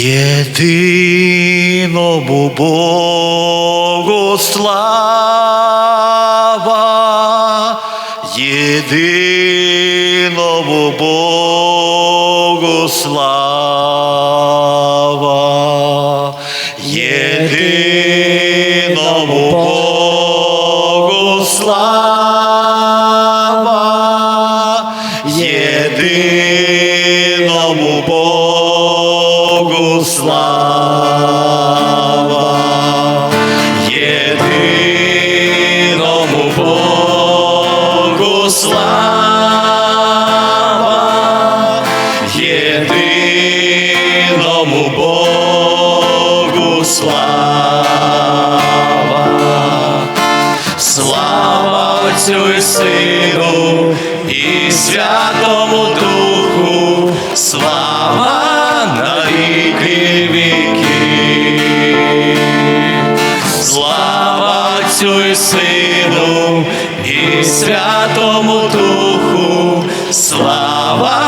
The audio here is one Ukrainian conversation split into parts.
Єдиному Богу слава, єдиному Богу слава, єдиному Богу слава, єдиному слава, єдиному Богу слава. Слава Отцю і Сину і Святому Духу, слава на віки віків. Слава Отцю і Сину і Святому Духу, слава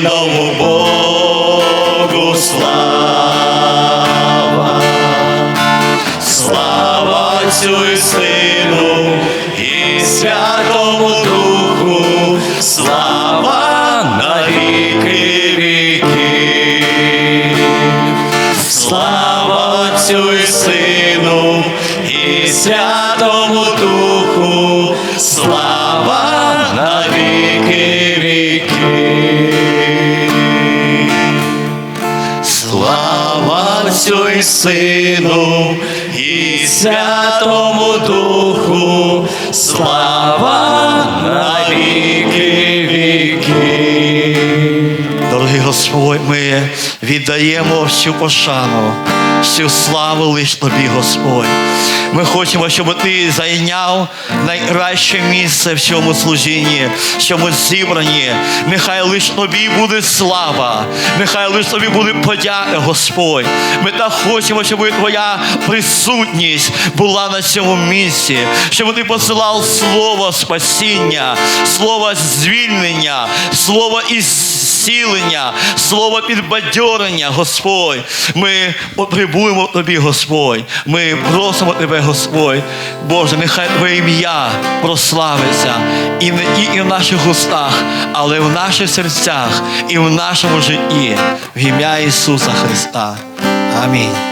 єдиному Богу слава. Слава Отцю і Сину і Святому Духу, слава на віки віків. Слава Отцю і Сину і Святому Духу, слава Отцю і Сину і Святому Духу, слава на віки віків. Дорогий Господь, ми віддаємо всю пошану, всю славу лиш тобі, Господь. Ми хочемо, щоб ти зайняв найкраще місце в цьому служінні, в цьому зібранні. Нехай лиш тобі буде слава, нехай лиш тобі буде подяка, Господь. Ми так хочемо, щоб твоя присутність була на цьому місці, щоб ти посилав слово спасіння, слово звільнення, слово ісцілення, слово підбадьорення, Господь. Ми потребуємо тобі, Господь. Ми просимо тебе, Господь. Боже, нехай Твоє ім'я прославиться і не і в наших устах, але в наших серцях і в нашому житті. В ім'я Ісуса Христа. Амінь.